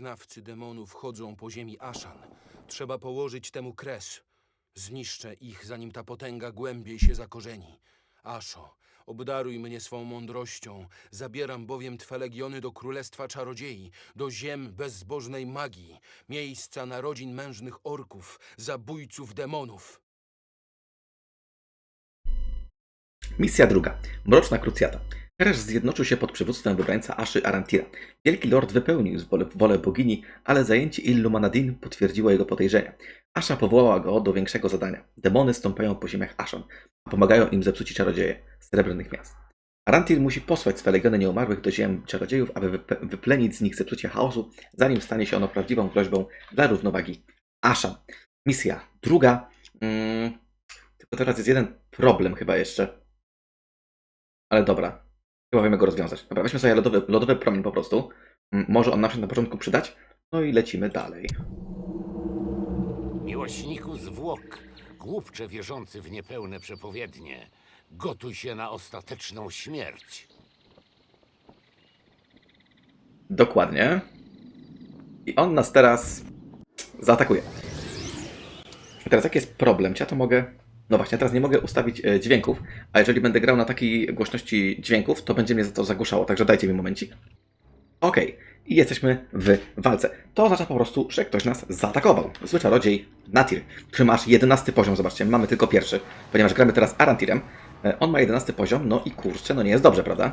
Wyznawcy demonów chodzą po ziemi Aszan. Trzeba położyć temu kres. Zniszczę ich, zanim ta potęga głębiej się zakorzeni. Aszo, obdaruj mnie swą mądrością. Zabieram bowiem Twe legiony do Królestwa Czarodziei, do ziem bezbożnej magii, miejsca narodzin mężnych orków, zabójców demonów. Misja druga. Mroczna krucjata. Heresz zjednoczył się pod przywództwem wybrańca Aszy Arantira. Wielki Lord wypełnił wolę, bogini, ale zajęcie Illuminadin potwierdziło jego podejrzenia. Asza powołała go do większego zadania. Demony stąpają po ziemiach Aszon, a pomagają im zepsuci czarodzieje srebrnych miast. Arantir musi posłać swe legiony nieumarłych do ziem czarodziejów, aby wyplenić z nich zepsucie chaosu, zanim stanie się ono prawdziwą groźbą dla równowagi Aszan. Misja druga. Mm, tylko teraz jest jeden problem chyba jeszcze. Ale dobra. Chyba wiemy go rozwiązać. Dobra, weźmy sobie lodowy, lodowy promień po prostu. Mm, Może on nam się na początku przydać. No i lecimy dalej. Miłośniku zwłok, głupcze wierzący w niepełne przepowiednie, gotuj się na ostateczną śmierć. Dokładnie. I on nas teraz zaatakuje. I teraz jaki jest problem? Czy ja to mogę... No właśnie, teraz nie mogę ustawić e, dźwięków, a jeżeli będę grał na takiej głośności dźwięków, to będzie mnie za to zagłuszało, także dajcie mi momencik. Okej, i jesteśmy w walce. To oznacza po prostu, że ktoś nas zaatakował. Zły czarodziej Natir, który ma aż 11 poziom, zobaczcie, mamy tylko pierwszy, ponieważ gramy teraz Arantirem. E, On ma 11 poziom, no i kurczę, no nie jest dobrze, prawda?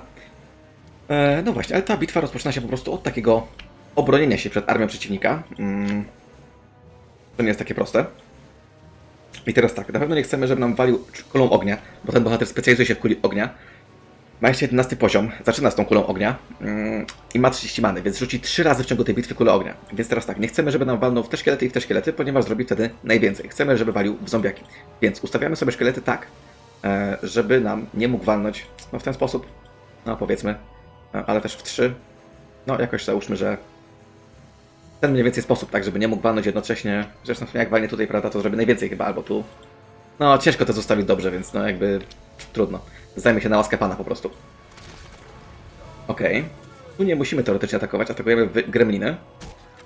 E, no właśnie, ale ta bitwa rozpoczyna się po prostu od takiego obronienia się przed armią przeciwnika. Mm. To nie jest takie proste. I teraz tak, na pewno nie chcemy, żeby nam walił kulą ognia, bo ten bohater specjalizuje się w kuli ognia. Ma jeszcze 11 poziom, zaczyna z tą kulą ognia mm, i ma 30 many, więc rzuci 3 razy w ciągu tej bitwy kulę ognia. Więc teraz tak, nie chcemy, żeby nam walnął w te szkielety i w te szkielety, ponieważ zrobi wtedy najwięcej. Chcemy, żeby walił w zombiaki. Więc ustawiamy sobie szkielety tak, e, żeby nam nie mógł walnąć no, w ten sposób, no powiedzmy, e, ale też w 3. No jakoś załóżmy, że ten mniej więcej sposób, tak, żeby nie mógł walnąć jednocześnie. Zresztą jak walnie tutaj, prawda, to zrobi najwięcej chyba, albo tu. No ciężko to zostawić dobrze, więc no jakby trudno. Zajmę się na łaskę pana po prostu. Okej. Tu nie musimy teoretycznie atakować, atakujemy gremliny.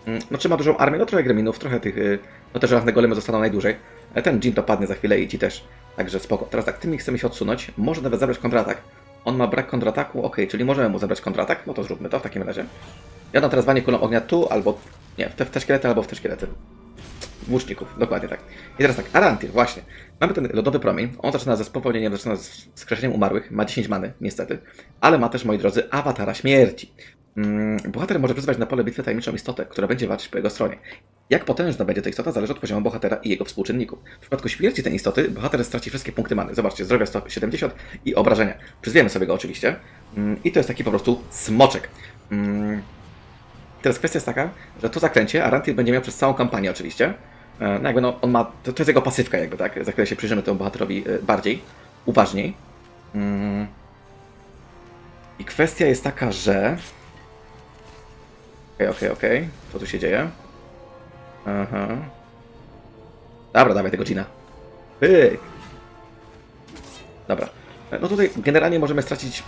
Mm, No czy ma dużą armię? No trochę gremlinów, trochę tych... y, No te żelazne golemy zostaną najdłużej. Ten Jin to padnie za chwilę i ci też. Także spoko. Teraz tak, tymi chcemy się odsunąć. Może nawet zabrać kontratak. On ma brak kontrataku, okej, czyli możemy mu zabrać kontratak. No to zróbmy to w takim razie. Ja dam teraz wanie kulą ognia tu, albo... Nie, w te, w te szkielety, albo w te szkielety. Włóczników, dokładnie tak. I teraz tak, Arantir, właśnie. Mamy ten lodowy promień. On zaczyna ze spowolnieniem, zaczyna z skreszeniem umarłych. Ma 10 many, niestety. Ale ma też, moi drodzy, awatara śmierci. Mm, bohater może przyzwać na pole bitwy tajemniczą istotę, która będzie walczyć po jego stronie. Jak potężna będzie ta istota, zależy od poziomu bohatera i jego współczynników. W przypadku śmierci tej istoty, bohater straci wszystkie punkty many. Zobaczcie, zdrowia 170 i obrażenia. Przyzwiemy sobie go oczywiście. Mm, I to jest taki po prostu smoczek. Mm, Teraz kwestia jest taka, że to zaklęcie Arantir będzie miał przez całą kampanię oczywiście. E, No jakby no, on ma, to, to jest jego pasywka jakby, tak? Za chwilę się przyjrzymy temu bohaterowi e, bardziej, uważniej. Mm. I kwestia jest taka, że... Okej, okej, okej. Co tu się dzieje? Aha. Dobra, dawaj tego Gina. Pyk. Dobra. E, No tutaj generalnie możemy stracić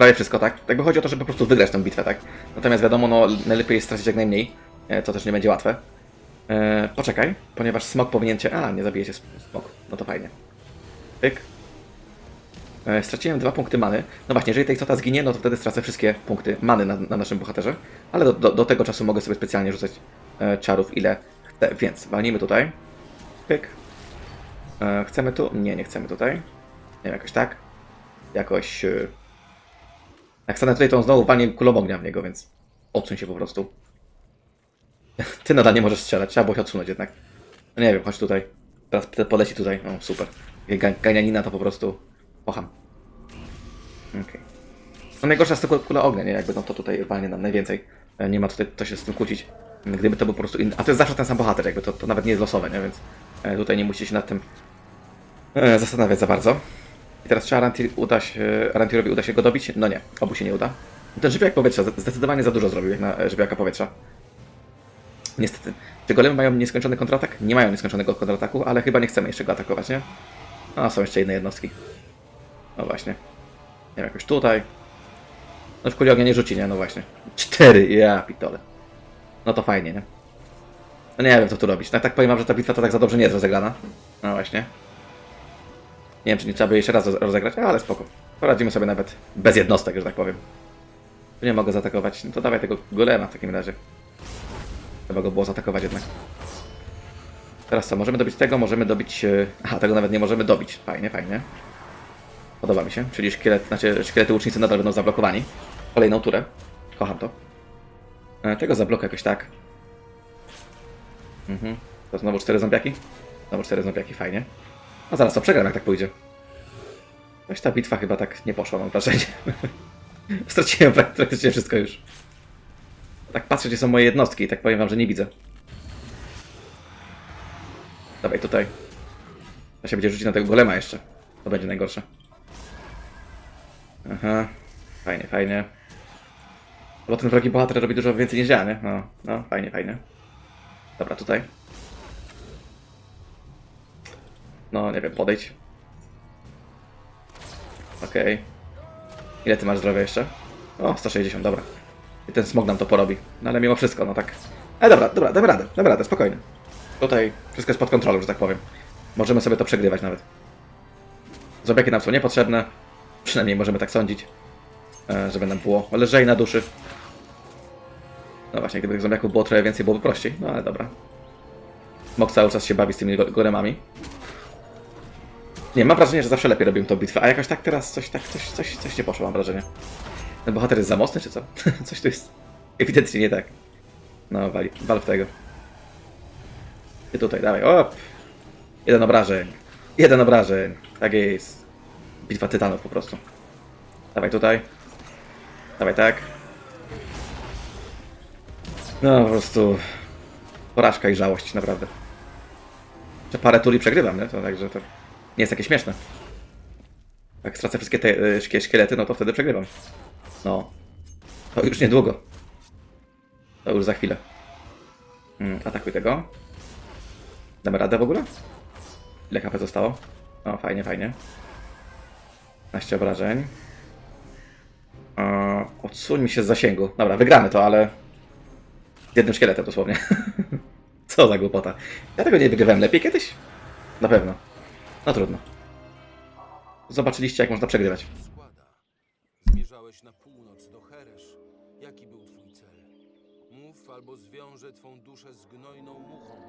prawie wszystko, tak? Jakby chodzi o to, żeby po prostu wygrać tę bitwę, tak? Natomiast wiadomo, no najlepiej jest stracić jak najmniej, e, to też nie będzie łatwe. E, poczekaj, ponieważ smok powinien cię... A, nie zabije cię smok. No to fajnie. Pyk. E, straciłem dwa punkty many. No właśnie, jeżeli ta istota zginie, no to wtedy stracę wszystkie punkty many na, na naszym bohaterze. Ale do, do, do tego czasu mogę sobie specjalnie rzucać e, czarów ile chcę. Więc walnijmy tutaj. Pyk. E, chcemy tu? Nie, nie chcemy tutaj. Nie wiem, jakoś tak. Jakoś... E, jak stanę tutaj, to on znowu walnie kulą ognia w niego, więc odsuń się po prostu. Ty nadal nie możesz strzelać, trzeba było się odsunąć jednak. No nie wiem, chodź tutaj. Teraz poleci tutaj, o super. Ga- Ganianina to po prostu kocham. Okej. No najgorsza jest tylko kula ognia, nie? Jakby no to tutaj walnie nam najwięcej. E, Nie ma tutaj to się z tym kłócić. Gdyby to był po prostu inny... A to jest zawsze ten sam bohater, jakby to, to nawet nie jest losowe, nie? Więc e, tutaj nie musicie się nad tym e, zastanawiać za bardzo. Teraz czy Arantir uda się, Arantirowi uda się go dobić? No nie, obu się nie uda. Ten żywiołek powietrza zdecydowanie za dużo zrobił jak na żywiołaka powietrza. Niestety. Czy golemy mają nieskończony kontratak? Nie mają nieskończonego kontrataku, ale chyba nie chcemy jeszcze go atakować, nie? A, są jeszcze inne jednostki. No właśnie. Nie wiem, jakoś tutaj. No w kuli ognia nie rzuci, nie? No właśnie. Cztery, ja pitole. no to fajnie, nie? No nie wiem, co tu robić. No tak powiem że ta bitwa to tak za dobrze nie jest rozegrana. No właśnie. Nie wiem, czy nie trzeba by jeszcze raz roz- rozegrać, ale spoko. Poradzimy sobie nawet bez jednostek, że tak powiem. Nie mogę zaatakować. No to dawaj tego golema w takim razie. Trzeba go było zaatakować jednak. Teraz co, możemy dobić tego, możemy dobić... e, Aha, tego nawet nie możemy dobić. Fajnie, fajnie. Podoba mi się. Czyli szkielet, znaczy szkielety łucznicy nadal będą zablokowani. Kolejną turę. Kocham to. E, Tego zablokuję jakoś tak. Mhm. To znowu cztery zombiaki? Znowu cztery zombiaki, fajnie. No zaraz to przegram, jak tak pójdzie. Coś ta bitwa chyba tak nie poszła, mam wrażenie. Straciłem prak- praktycznie wszystko już. Tak patrzę, gdzie są moje jednostki i tak powiem wam, że nie widzę. Dawaj tutaj. Da się będzie rzucić na tego golema jeszcze. To będzie najgorsze. Aha. Fajnie, fajnie. Bo ten wrogi bohater robi dużo więcej niż ja, nie? No, no, fajnie, fajnie. Dobra, tutaj. No, nie wiem, podejdź. Okej. Ile ty masz zdrowia jeszcze? O, 160, dobra. I ten smog nam to porobi. No ale mimo wszystko, no tak. Ale dobra, dobra, damy radę, damy radę, spokojnie. Tutaj wszystko jest pod kontrolą, że tak powiem. Możemy sobie to przegrywać nawet. Zobiaki nam są niepotrzebne. Przynajmniej możemy tak sądzić. E, żeby nam było lżej na duszy. No właśnie, gdyby tych zombiaków było trochę więcej, byłoby prościej. No ale dobra. Smok cały czas się bawi z tymi go- golemami. Nie, mam wrażenie, że zawsze lepiej robiłem tą bitwę, a jakoś tak teraz coś tak, coś, coś, coś nie poszło, mam wrażenie. Ten bohater jest za mocny, czy co? coś tu jest ewidentnie nie tak. No, wali, wal w tego. I tutaj, dawaj, op! Jeden obrażeń. Jeden obrażeń. Tak jest. Bitwa tytanów po prostu. Dawaj tutaj. Dawaj tak. No, po prostu... Porażka i żałość, naprawdę. Że parę tuli przegrywam, nie? To także to nie jest takie śmieszne. Jak stracę wszystkie te y, szkie- szkielety, no to wtedy przegrywam. No. To już niedługo. To już za chwilę. Mm, atakuj tego. Damy radę w ogóle? Ile HP zostało? O, fajnie, fajnie. 15 obrażeń. Eee, odsuń mi się z zasięgu. Dobra, wygramy to, ale... Z jednym szkieletem dosłownie. Co za głupota. Ja tego nie wygrywałem lepiej kiedyś? Na pewno. No trudno. Zobaczyliście, jak można przegrywać. składa. Zmierzałeś na północ do Heresz. Jaki był twój cel? Mów, albo zwiążę twą duszę z gnojną muchą.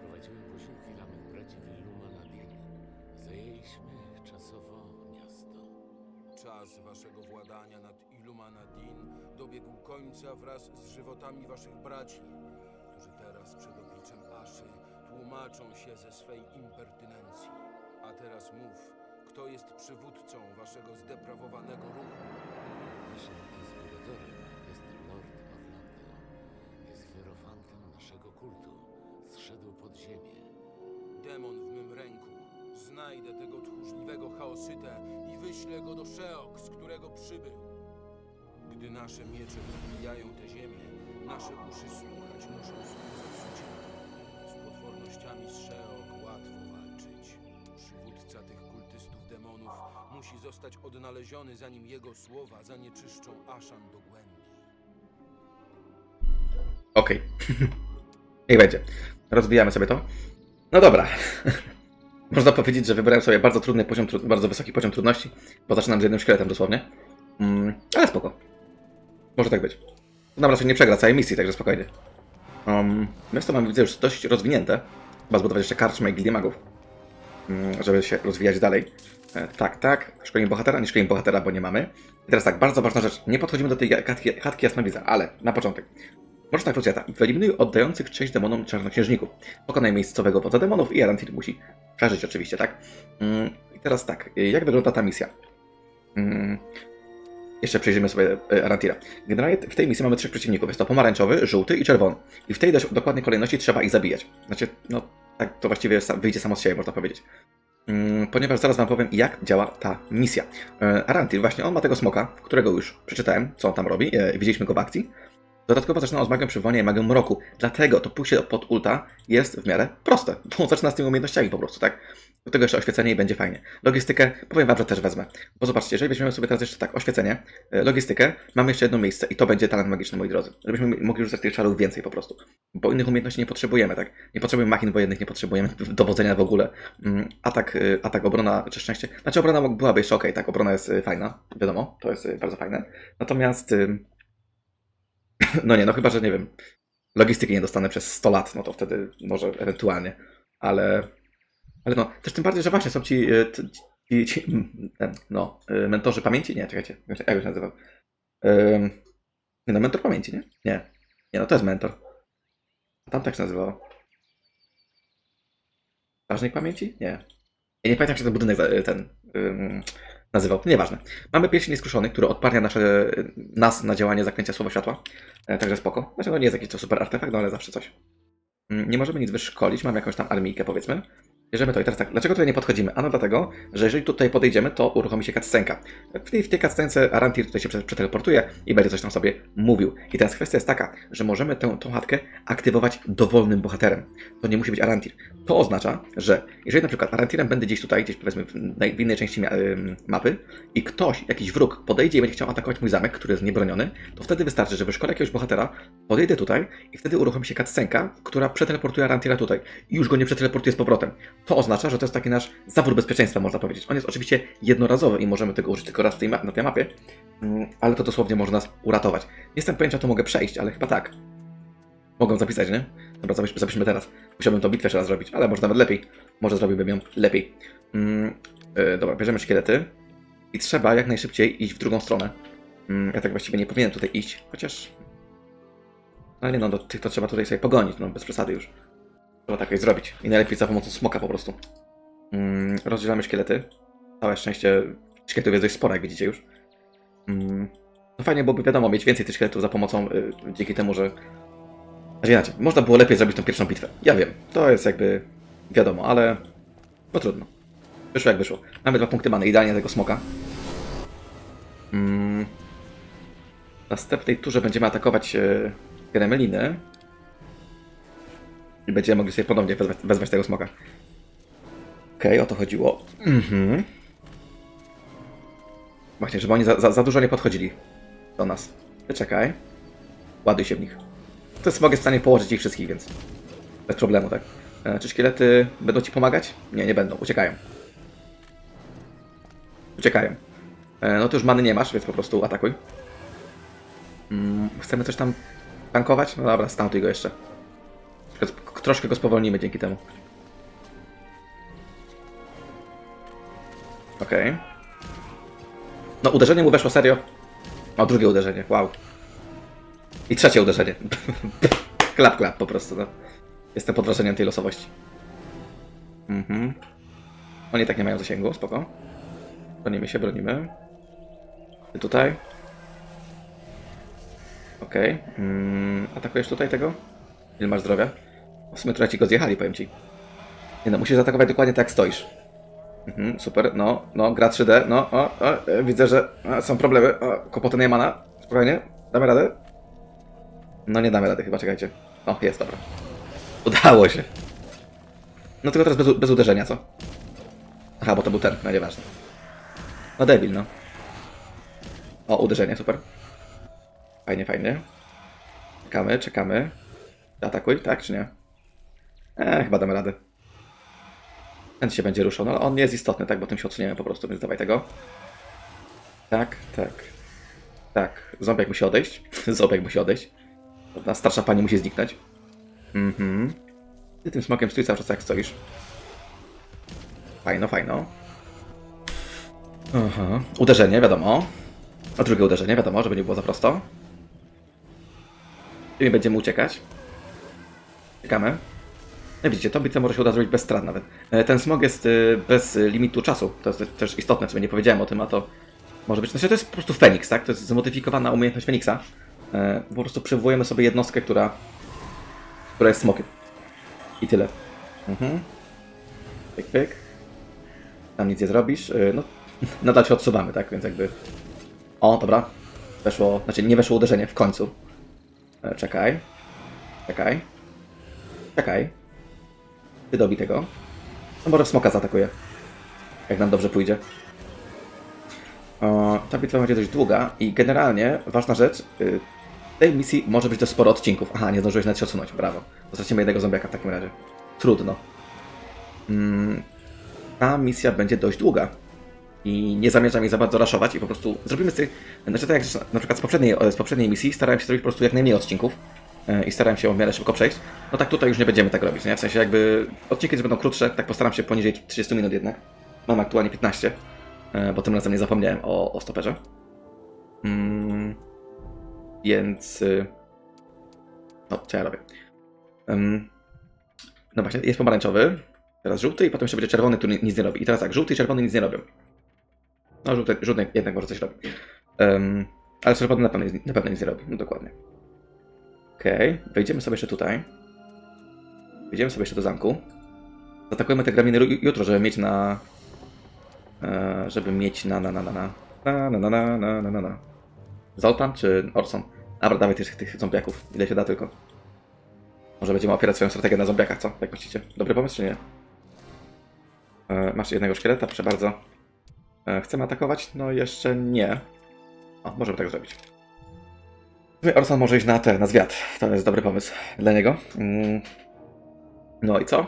Prowadziłem posiłki dla mych braci w Illuminadin. Zajęliśmy czasowo miasto. Czas waszego władania nad Illuminadin dobiegł końca wraz z żywotami waszych braci, którzy teraz przed tłumaczą się ze swej impertynencji. A teraz mów, kto jest przywódcą waszego zdeprawowanego ruchu? Naszym inspiratorem jest Lord Orlando. Jest hierofantem naszego kultu. Zszedł pod ziemię. Demon w mym ręku. Znajdę tego tchórzliwego chaosytę i wyślę go do Szeok, z którego przybył. Gdy nasze miecze wybijają tę ziemię, nasze uszy słuchać muszą słów zepsucia. Demonów musi zostać odnaleziony, zanim jego słowa zanieczyszczą Aszan do głębi. Okej. Niech będzie. Rozbijamy sobie to. No dobra. Można powiedzieć, że wybrałem sobie bardzo trudny poziom, bardzo wysoki poziom trudności, bo zaczynam z jednym szkieletem dosłownie. Mm, ale spoko. Może tak być. Nam raczej nie przegra całej misji, także spokojnie. Um, miasto mamy, widzę, już dość rozwinięte. Chyba zbudować jeszcze karczmę i gildię magów, mm, żeby się rozwijać dalej. E, tak, tak. Szkolenie bohatera, nie szkolenie bohatera, bo nie mamy. I teraz tak, bardzo ważna rzecz. Nie podchodzimy do tej chatki, chatki jasnowidza, ale na początek. Mroczna krucjata. Wyeliminuj oddających cześć demonom czarnoksiężników. Pokonaj miejscowego wodza demonów i Arantir musi przeżyć oczywiście, tak? Mm, I teraz tak, jak wygląda ta misja? Mm, jeszcze przejrzymy sobie e, Arantira. Generalnie w tej misji mamy trzech przeciwników. Jest to pomarańczowy, żółty i czerwony. I w tej dokładnej kolejności trzeba ich zabijać. Znaczy, no, tak to właściwie wyjdzie samo z siebie, można powiedzieć. Mm, Ponieważ zaraz wam powiem, jak działa ta misja. E, Arantir, właśnie on ma tego smoka, którego już przeczytałem, co on tam robi. e, Widzieliśmy go w akcji. Dodatkowo zaczynał z magią przywołania i magią mroku. Dlatego to pójście pod ulta jest w miarę proste, bo on zaczyna z tymi umiejętnościami po prostu, tak? Do tego jeszcze oświecenie i będzie fajnie. Logistykę, powiem wam, że też wezmę. Bo zobaczcie, jeżeli weźmiemy sobie teraz jeszcze tak, oświecenie, e, logistykę, mamy jeszcze jedno miejsce i to będzie talent magiczny, moi drodzy. Żebyśmy mogli rzucać tych czarów więcej po prostu. Bo innych umiejętności nie potrzebujemy, tak? Nie potrzebujemy machin wojennych, nie potrzebujemy dowodzenia w ogóle. Mm, Atak, y, atak, obrona, czy szczęście. Znaczy obrona byłaby jeszcze ok, tak? Obrona jest y, fajna, wiadomo, to jest bardzo fajne. Natomiast, no nie, no chyba, że nie wiem, logistyki nie dostanę przez 100 lat, no to wtedy może ewentualnie, ale, ale no, też tym bardziej, że właśnie są ci, t- ci, ci mm, ten, no, y, mentorzy pamięci? Nie, czekajcie, jak się nazywa? Ym, Nie no, mentor pamięci, nie? Nie. Nie no, to jest mentor. A tam tak się nazywało. Strażnik pamięci? Nie. Ja nie pamiętam, jak się ten budynek za- ten ym, nazywał. Nieważne. Mamy pierścień nieskruszony, który odparnia nasze, nas na działanie zaklęcia słowa światła. E, także spoko. Znaczy, no nie jest jakiś to super artefakt, no ale zawsze coś. Mm, Nie możemy nic wyszkolić, mamy jakąś tam armijkę, powiedzmy. Bierzemy to i teraz tak, dlaczego tutaj nie podchodzimy? Ano dlatego, że jeżeli tutaj podejdziemy, to uruchomi się cutscenka. W tej, w tej cutscence Arantir tutaj się prze- przeteleportuje i będzie coś tam sobie mówił. I teraz kwestia jest taka, że możemy tę, tą chatkę aktywować dowolnym bohaterem. To nie musi być Arantir. To oznacza, że jeżeli na przykład Arantirem będę gdzieś tutaj, gdzieś powiedzmy w, innej części mapy i ktoś, jakiś wróg podejdzie i będzie chciał atakować mój zamek, który jest niebroniony, to wtedy wystarczy, że wyszkolę jakiegoś bohatera, podejdę tutaj i wtedy uruchomi się cutscenka, która przeteleportuje Arantira tutaj i już go nie przeteleportuje z powrotem. To oznacza, że to jest taki nasz zawór bezpieczeństwa, można powiedzieć. On jest oczywiście jednorazowy i możemy tego użyć tylko raz na tej mapie, mm, ale to dosłownie może nas uratować. Nie jestem pewien, czy to mogę przejść, ale chyba tak. Mogę zapisać, nie? Dobra, zapisz, zapiszmy teraz. Musiałbym tą bitwę jeszcze raz zrobić, ale może nawet lepiej. Może zrobiłbym ją lepiej. Mm, e, dobra, bierzemy szkielety i trzeba jak najszybciej iść w drugą stronę. Mm, ja tak właściwie nie powinienem tutaj iść, chociaż... Ale nie no, do tych to trzeba tutaj sobie pogonić, no bez przesady już. Trzeba tak zrobić. I najlepiej za pomocą smoka po prostu. Mm, rozdzielamy szkielety. Całe szczęście szkieletów jest dość sporo, jak widzicie już. Mm, no fajnie byłoby, wiadomo, mieć więcej tych szkieletów za pomocą, y, dzięki temu, że... Znaczy inaczej, można było lepiej zrobić tą pierwszą bitwę. Ja wiem, to jest jakby wiadomo, ale... No trudno. Wyszło jak wyszło. Mamy dwa punkty many, idealnie tego smoka. Mm. W następnej turze będziemy atakować e, Gremeliny. I będziemy mogli sobie ponownie wezwać, wezwać tego smoka. Okej, o to chodziło. Mhm. Właśnie, żeby oni za, za, za dużo nie podchodzili do nas. Wyczekaj. Ładuj się w nich. To jest mogę w stanie położyć ich wszystkich, więc bez problemu, tak? E, czy szkielety będą ci pomagać? Nie, nie będą. Uciekają. Uciekają. E, no to już many nie masz, więc po prostu atakuj. Mm, chcemy coś tam tankować? No dobra, stantuj go jeszcze. Troszkę- go spowolnimy dzięki temu. Okej. No uderzenie mu weszło serio. O, drugie uderzenie, wow. I trzecie uderzenie. klap, klap po prostu, no. Jestem pod wrażeniem tej losowości. Mhm. Oni tak nie mają zasięgu, spoko. Bronimy się, bronimy. Ty tutaj. Okej. Mm, atakujesz tutaj tego? Ile masz zdrowia? W sumie ci go zjechali, powiem ci. Nie no, musisz zaatakować dokładnie tak jak stoisz. Mhm, super, no, no, gra 3D, no, o, o, e, widzę, że e, są problemy, o, kłopoty nie mana, spokojnie, damy radę? No nie damy rady chyba, czekajcie. O, jest, dobra. Udało się. No tylko teraz bez, bez uderzenia, co? Aha, bo to był ten, no nieważne. No debil, no. O, uderzenie, super. Fajnie, fajnie. Czekamy, czekamy. Atakuj, tak czy nie? Eee, chyba damy radę. Ten się będzie ruszał, no on nie jest istotny, tak, bo tym się odsuniemy po prostu, więc dawaj tego. Tak, tak. Tak, zombiak musi odejść. zombiak musi odejść. Ta starsza pani musi zniknąć. Mhm. Ty tym smokiem stój cały czas jak stoisz. Fajno, fajno. Aha. Uderzenie, wiadomo. A drugie uderzenie, wiadomo, żeby nie było za prosto. I będziemy uciekać. Czekamy. No widzicie, to bitwę może się uda zrobić bez strat nawet. E, Ten smog jest y, bez limitu czasu. To jest też istotne, co nie powiedziałem o tym, a to może być. Znaczy to jest po prostu Feniks, tak? To jest zmodyfikowana umiejętność Feniksa. E, Po prostu przywołujemy sobie jednostkę, która, która jest smokiem. I tyle. Mhm. Pyk, pyk. Tam nic nie zrobisz. No, nadal się odsuwamy, tak? Więc jakby. O, dobra. Weszło, znaczy nie weszło uderzenie w końcu. E, czekaj. Czekaj. Czekaj. Ty dobi tego. No może smoka zaatakuje. Jak nam dobrze pójdzie. O, ta bitwa będzie dość długa i generalnie ważna rzecz. y, tej misji może być dość sporo odcinków. Aha, nie zdążyłeś nawet się odsunąć, brawo. Stracimy jednego zombiaka w takim razie. Trudno. Mm, ta misja będzie dość długa. I nie zamierzam jej za bardzo raszować i po prostu zrobimy z tej... Znaczy tak jak na przykład z poprzedniej, z poprzedniej misji starałem się zrobić po prostu jak najmniej odcinków i starałem się w miarę szybko przejść. No tak tutaj już nie będziemy tak robić, nie? W sensie jakby odcinki będą krótsze, tak postaram się poniżej 30 minut jednak. Mam aktualnie 15, e, bo tym razem nie zapomniałem o, o stoperze. Mm, więc... y, No, co ja robię? Ym, no właśnie, jest pomarańczowy, teraz żółty i potem jeszcze będzie czerwony, który nic nie robi. I teraz tak, żółty i czerwony nic nie robią. No, żółty, żółty jednak może coś robi. Ym, ale czerwony na pewno, na pewno nic nie robi, no dokładnie. Okej, wejdziemy sobie jeszcze tutaj. Wejdziemy sobie jeszcze do zamku. Zaatakujemy te grabiny jutro, żeby mieć na... E, żeby mieć na na na na na na na na na na na na Zoltan czy Orson? Dobra, dawaj tych, tych zombiaków, ile się da tylko. Może będziemy opierać swoją strategię na zombiakach, co? Jak myślicie? Dobry pomysł czy nie? E, masz jednego szkieleta, proszę bardzo. E, chcemy atakować? No jeszcze nie. O, możemy tak zrobić. Orson może iść na te, na zwiat. To jest dobry pomysł dla niego. Mm. No i co?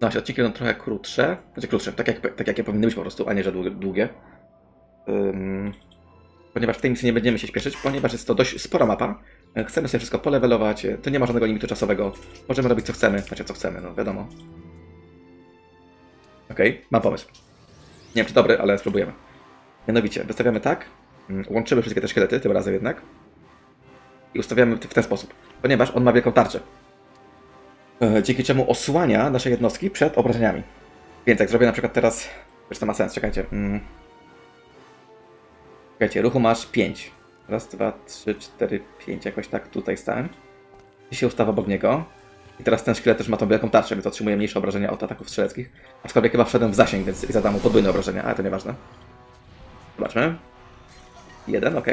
No, odcinki będą trochę krótsze. Znaczy krótsze, tak jak, tak jakie powinny być po prostu, a nie że długie. Ym, ponieważ w tej misji nie będziemy się śpieszyć, ponieważ jest to dość spora mapa. Chcemy sobie wszystko polewelować, to nie ma żadnego limitu czasowego. Możemy robić co chcemy, znaczy co chcemy, no wiadomo. Okej, mam pomysł. Nie wiem czy dobry, ale spróbujemy. Mianowicie, wystawiamy tak, mm, łączymy wszystkie te szkielety, tym razem jednak. I ustawiamy w ten sposób, ponieważ on ma wielką tarczę. E, Dzięki czemu osłania nasze jednostki przed obrażeniami. Więc jak zrobię na przykład teraz... Wiesz, to ma sens, czekajcie. Mm. Czekajcie, ruchu masz 5. Raz, dwa, trzy, cztery, pięć. Jakoś tak tutaj stałem. I się ustawa obok niego. I teraz ten szkielet też ma tą wielką tarczę, więc otrzymuje mniejsze obrażenia od ataków strzeleckich. Aczkolwiek chyba wszedłem w zasięg, więc zadam mu podwójne obrażenia, ale to nieważne. Zobaczmy. Jeden, ok.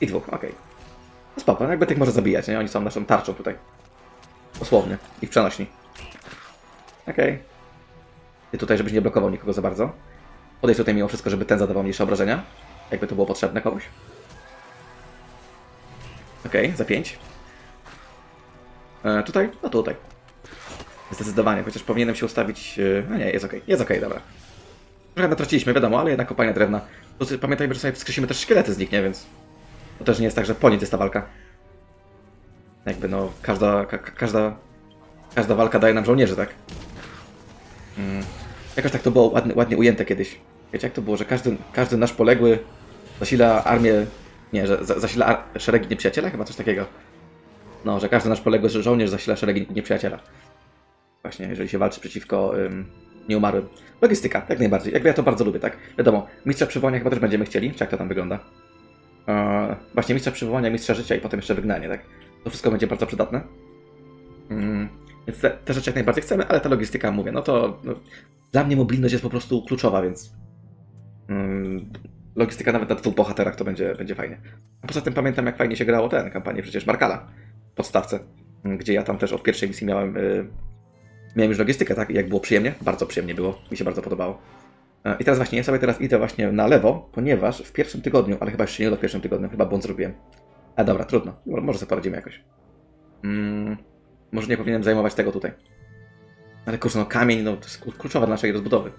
I dwóch, ok. No spoko, jakby tych może zabijać, nie? Oni są naszą tarczą tutaj. Dosłownie. I w przenośni. Okej. I tutaj, żebyś nie blokował nikogo za bardzo. Podejdź tutaj mimo wszystko, żeby ten zadawał mniejsze obrażenia. Jakby to było potrzebne komuś. Okej, za 5. E, tutaj? No tutaj. Zdecydowanie, chociaż powinienem się ustawić... E, no nie, jest okej. Jest okej, dobra. Trochę natraciliśmy, wiadomo, ale jednak kopalnia drewna. Pamiętajmy, że sobie wskrzesimy też szkielety z nich, nie? Więc... To też nie jest tak, że po nic jest ta walka. Jakby no, każda, ka, ka- każda, każda walka daje nam żołnierzy, tak? Mm. Jakoś tak to było ładnie, ładnie ujęte kiedyś. Wiecie jak to było, że każdy, każdy nasz poległy zasila armię, nie, że za, zasila szeregi nieprzyjaciela? Chyba coś takiego. No, że każdy nasz poległy żo- żołnierz zasila szeregi nieprzyjaciela. Właśnie, jeżeli się walczy przeciwko ym, nieumarłym. Logistyka, jak najbardziej. Jakby ja to bardzo lubię, tak? Wiadomo, mistrza przywołania chyba też będziemy chcieli. Czy jak to tam wygląda? Eee, właśnie mistrza przywołania, mistrza życia i potem jeszcze wygnanie, tak? To wszystko będzie bardzo przydatne. Mm, więc te, te rzeczy jak najbardziej chcemy, ale ta logistyka, mówię, no to no, dla mnie mobilność jest po prostu kluczowa, więc mm, logistyka nawet na dwóch bohaterach to będzie, będzie fajnie. A poza tym pamiętam, jak fajnie się grało ten kampanię przecież Markala w podstawce, mm, gdzie ja tam też od pierwszej misji miałem, y, miałem już logistykę, tak? I jak było przyjemnie, bardzo przyjemnie było, mi się bardzo podobało. E, I teraz właśnie, ja sobie teraz idę właśnie na lewo, ponieważ w pierwszym tygodniu, ale chyba jeszcze nie do pierwszym tygodniu, chyba błąd zrobiłem. A dobra, trudno, Mo- może sobie poradzimy jakoś. Mm, może nie powinienem zajmować tego tutaj. Ale kurczę, no kamień, no to jest klu- kluczowa dla naszej rozbudowy.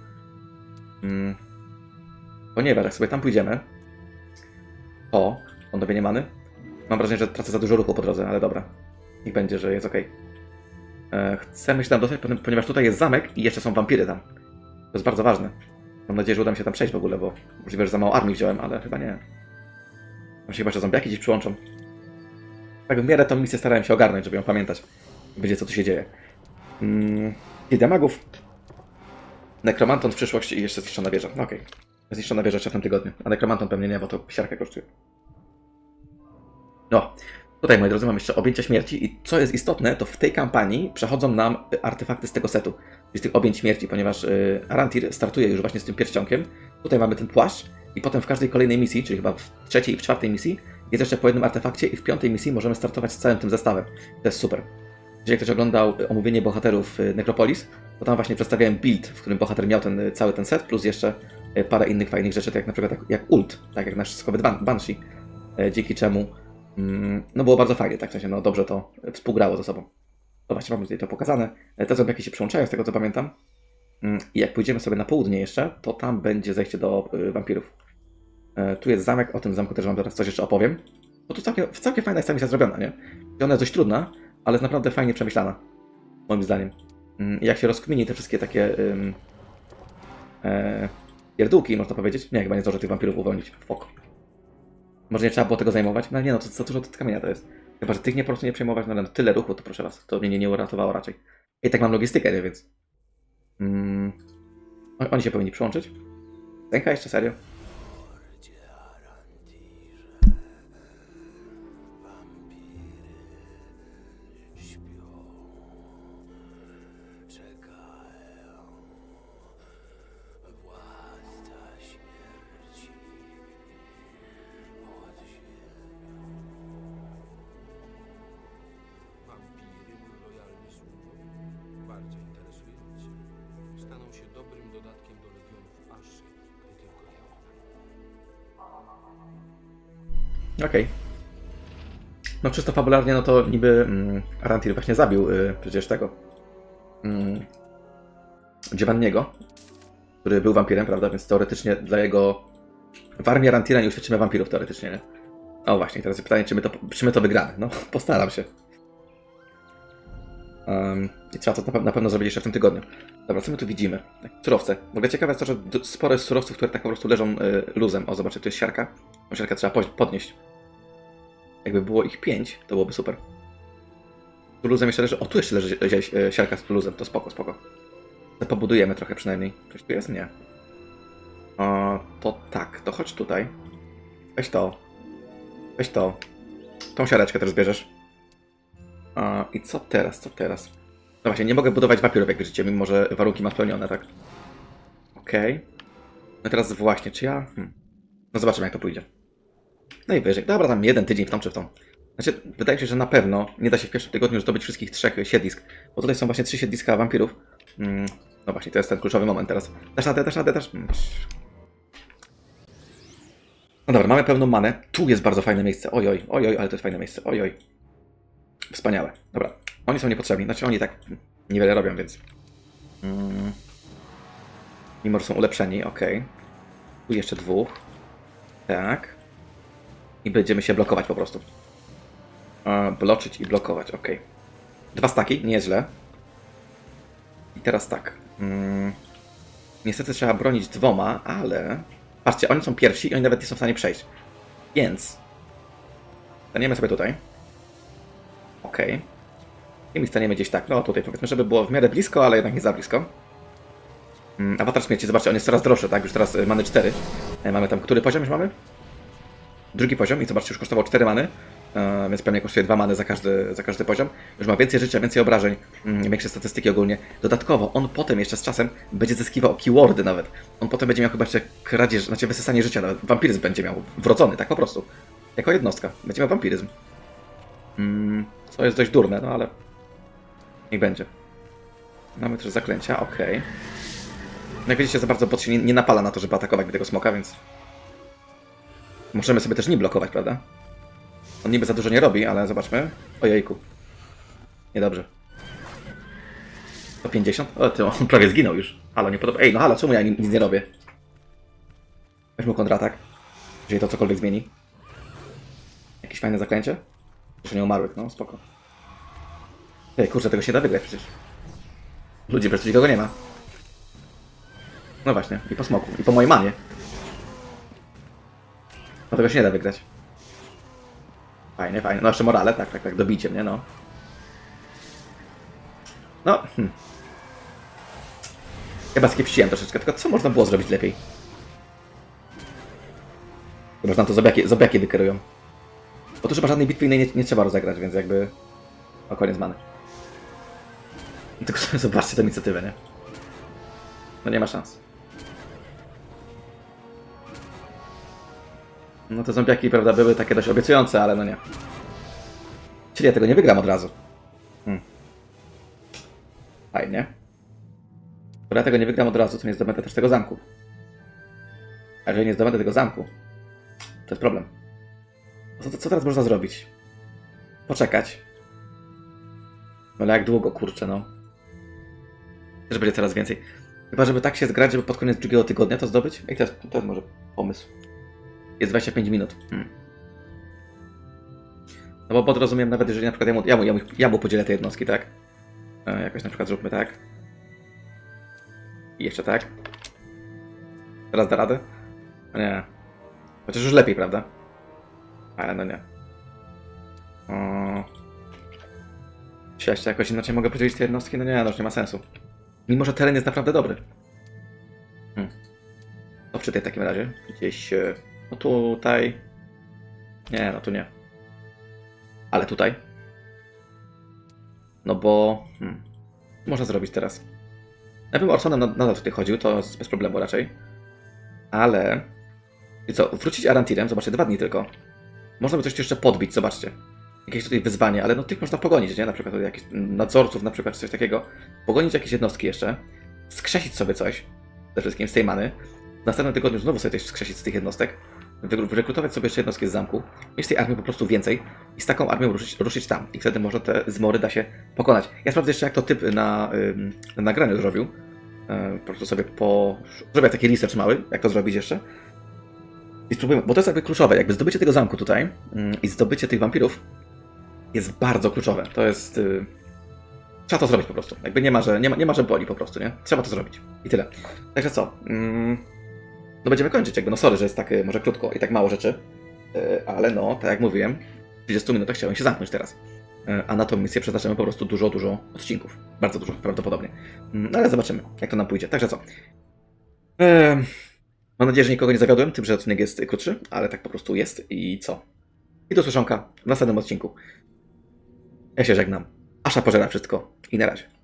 Mm, ponieważ jak sobie tam pójdziemy, o, odnowienie many, mam wrażenie, że tracę za dużo ruchu po drodze, ale dobra. Niech będzie, że jest ok. E, chcemy się tam dostać, ponieważ tutaj jest zamek i jeszcze są wampiry tam. To jest bardzo ważne. Mam nadzieję, że uda mi się tam przejść w ogóle, bo możliwe, że za mało armii wziąłem, ale chyba nie. Może chyba, że zombiaki gdzieś przyłączą. Tak w miarę tą misję starałem się ogarnąć, żeby ją pamiętać. Będzie co tu się dzieje. Mm, Gildia magów. Nekromanton w przyszłości i jeszcze zniszczona wieża. No Okej. Zniszczona wieża jeszcze w tym tygodniu. A nekromanton pewnie nie, bo to psiarkę kosztuje. No. Tutaj, moi drodzy, mam jeszcze objęcia śmierci i co jest istotne, to w tej kampanii przechodzą nam artefakty z tego setu. Z tych objęć śmierci, ponieważ y, Arantir startuje już właśnie z tym pierścionkiem. Tutaj mamy ten płaszcz i potem w każdej kolejnej misji, czyli chyba w trzeciej i w czwartej misji, jest jeszcze po jednym artefakcie i w piątej misji możemy startować z całym tym zestawem. To jest super. Jeżeli ktoś oglądał omówienie bohaterów y, Necropolis, to tam właśnie przedstawiałem build, w którym bohater miał ten y, cały ten set, plus jeszcze parę innych fajnych rzeczy, tak jak na przykład jak, jak ult, tak jak nasz skowy Ban- Banshee, y, dzięki czemu no było bardzo fajnie, tak w sensie no dobrze to współgrało ze sobą. To właśnie mamy tutaj to pokazane. Y, Te zombiaki się przyłączają, z tego co pamiętam. Mm, I jak pójdziemy sobie na południe jeszcze, to tam będzie zejście do y, wampirów. E, Tu jest zamek, o tym zamku też wam zaraz coś jeszcze opowiem. Bo to całkiem, całkiem fajna jest ta misja zrobiona, nie? I ona jest dość trudna, ale jest naprawdę fajnie przemyślana. Moim zdaniem. Mm, Jak się rozkmini te wszystkie takie ym, e, pierdółki, można powiedzieć. Nie, chyba nie zdążę tych wampirów uwolnić. Fok. Może nie trzeba było tego zajmować? No nie no, to za dużo to kamienia to jest. Chyba, że tych nie po prostu nie przejmować, no ale no, tyle ruchu, to proszę was. To mnie nie, nie uratowało raczej. I tak mam logistykę, nie, więc... Mm, on- oni się powinni przyłączyć. Ręka jeszcze, serio? Okej. No czysto fabularnie, no to niby mm, Arantir właśnie zabił y, przecież tego mm, Dziewanniego, który był wampirem, prawda? Więc teoretycznie dla jego... W armii Arantira nie uświadczymy wampirów teoretycznie, nie? O właśnie, teraz pytanie, czy my to, czy my to wygramy? No, postaram się. Um, I trzeba to na, pe- na pewno zrobić jeszcze w tym tygodniu. Dobra, co my tu widzimy? Surowce. W ogóle ciekawe jest to, że sporo jest surowców, które tak po prostu leżą y, luzem. O, zobaczcie, tu jest siarka. Tą siarkę trzeba podnieść. Jakby było ich pięć, to byłoby super. Tu luzem jeszcze leży. O, tu jeszcze leży e, siarka z luzem. To spoko, spoko. To pobudujemy trochę przynajmniej. Coś tu jest? Nie. O, to tak, to chodź tutaj. Weź to. Weź to. Tą siareczkę też zbierzesz. A, I co teraz? Co teraz? No właśnie, nie mogę budować wampirów, jak widzicie, mimo że warunki ma spełnione, tak? Okej. No teraz właśnie, czy ja... Hmm. No zobaczymy, jak to pójdzie. Najwyżej. Dobra, tam jeden tydzień w tą czy w tą. Znaczy, wydaje się, że na pewno nie da się w pierwszym tygodniu zdobyć wszystkich trzech siedlisk. Bo tutaj są właśnie trzy siedliska wampirów. Mm, no właśnie, to jest ten kluczowy moment teraz. Dasz radę, dasz radę, dasz... Mm. No dobra, mamy pełną manę. Tu jest bardzo fajne miejsce. Ojoj, ojoj, ale to jest fajne miejsce. Ojoj. Wspaniałe. Dobra. Oni są niepotrzebni. Znaczy, oni tak niewiele robią, więc... Mm. Mimo, że są ulepszeni, okej. Tu jeszcze dwóch. Tak. I będziemy się blokować po prostu. Bloczyć i blokować, ok. Dwa staki, nieźle. I teraz tak. Mm, niestety trzeba bronić dwoma, ale... Patrzcie, oni są pierwsi i oni nawet nie są w stanie przejść. Więc... Staniemy sobie tutaj. Ok. I my staniemy gdzieś tak, no tutaj powiedzmy, żeby było w miarę blisko, ale jednak nie za blisko. Mm, Awatar śmierci, zobaczcie, on jest coraz droższy, tak? Już teraz mamy 4. Mamy tam, który poziom już mamy? drugi poziom i zobaczcie, już kosztował 4 many, e, więc pewnie kosztuje 2 many za każdy, za każdy poziom. Już ma więcej życia, więcej obrażeń, mm, większe statystyki ogólnie. Dodatkowo on potem jeszcze z czasem będzie zyskiwał keywordy nawet. On potem będzie miał chyba jeszcze kradzież, znaczy wysysanie życia nawet. Wampiryzm będzie miał wrodzony, tak po prostu. Jako jednostka. Będzie miał wampiryzm. Mm, co jest dość durne, no ale niech będzie. Mamy też zaklęcia, okej. No jak widzicie, za bardzo bot się nie, nie napala na to, żeby atakować tego smoka, więc Możemy sobie też nim blokować, prawda? On niby za dużo nie robi, ale zobaczmy. Ojejku. Niedobrze. 150? O, ty, on prawie zginął już. Halo, nie podoba... Ej, no halo, czemu ja nic nie robię? Weźmy kontratak. Jeżeli to cokolwiek zmieni. Jakieś fajne zaklęcie? Proszę nie umarłych, no spoko. Ej, kurczę, tego się da wygrać przecież. Ludzie, przecież nikogo nie ma. No właśnie, i po smoku, i po mojej manie. No tego się nie da wygrać. Fajnie, fajnie. No jeszcze morale, tak, tak, tak, dobicie mnie, no. No, hm. Chyba skiepściłem troszeczkę, tylko co można było zrobić lepiej? Chyba, to zobiaki, zobiaki wykierują. Bo tu chyba żadnej bitwy innej nie, nie trzeba rozegrać, więc jakby... O, koniec many. Tylko sobie zobaczcie tę inicjatywę, nie? No nie ma szans. No te zombiaki, prawda, były takie dość obiecujące, ale no nie. Czyli ja tego nie wygram od razu. Hmm. Fajnie. Skoro ja tego nie wygram od razu, to nie zdobędę też tego zamku. A jeżeli nie zdobędę tego zamku, to jest problem. Co, co teraz można zrobić? Poczekać. No ale jak długo, kurczę, no. Też będzie coraz więcej. Chyba, żeby tak się zgrać, żeby pod koniec drugiego tygodnia to zdobyć? I to jest, to jest może pomysł. Jest 25 minut. Hmm. No bo pod rozumiem, nawet jeżeli na przykład ja mu, ja mu, ja mu, ja mu podzielę te jednostki, tak? E, jakoś na przykład zróbmy tak. I jeszcze tak. Teraz da radę? No nie. Chociaż już lepiej, prawda? Ale no nie. O... Jakoś inaczej mogę podzielić te jednostki? No nie, no już nie ma sensu. Mimo, że teren jest naprawdę dobry. Hmm. To wczytaj w takim razie. Gdzieś... e, No tutaj... Nie, no tu nie. Ale tutaj. No bo... Hmm. Można zrobić teraz? Ja bym Orsonem nad- nadal tutaj chodził, to bez problemu raczej. Ale... I co, wrócić Arantirem, zobaczcie, dwa dni tylko. Można by coś jeszcze podbić, zobaczcie. Jakieś tutaj wyzwanie, ale no tych można pogonić, nie? Na przykład jakichś nadzorców, na przykład coś takiego. Pogonić jakieś jednostki jeszcze. Skrzesić sobie coś. Ze wszystkim z tej many. W następnym tygodniu znowu sobie coś skrzesić z tych jednostek. Wyrekrutować sobie jeszcze jednostki z zamku. Mieć tej armii po prostu więcej. I z taką armią ruszyć, ruszyć tam. I wtedy może te zmory da się pokonać. Ja sprawdzę jeszcze jak to typ na, na nagraniu zrobił. E, po prostu sobie po... Zrobię taki research mały, jak to zrobić jeszcze. I spróbujemy, bo to jest jakby kluczowe. Jakby zdobycie tego zamku tutaj mm, i zdobycie tych wampirów jest bardzo kluczowe. To jest. y, Trzeba to zrobić po prostu. Jakby nie ma, że nie ma, nie ma, że boli po prostu, nie? Trzeba to zrobić. I tyle. Także co? Mm, No będziemy kończyć, jakby. No sorry, że jest tak y, może krótko i tak mało rzeczy. Y, Ale no, tak jak mówiłem, w 30 minutach chciałem się zamknąć teraz. Y, A na tą misję przeznaczymy po prostu dużo, dużo odcinków. Bardzo dużo, prawdopodobnie. No ale zobaczymy, jak to nam pójdzie. Także co? Em, Mam nadzieję, że nikogo nie zawiodłem, tym, że odcinek jest krótszy, ale tak po prostu jest i co? I do słyszonka w następnym odcinku. Ja się żegnam. Asza pożera wszystko i na razie.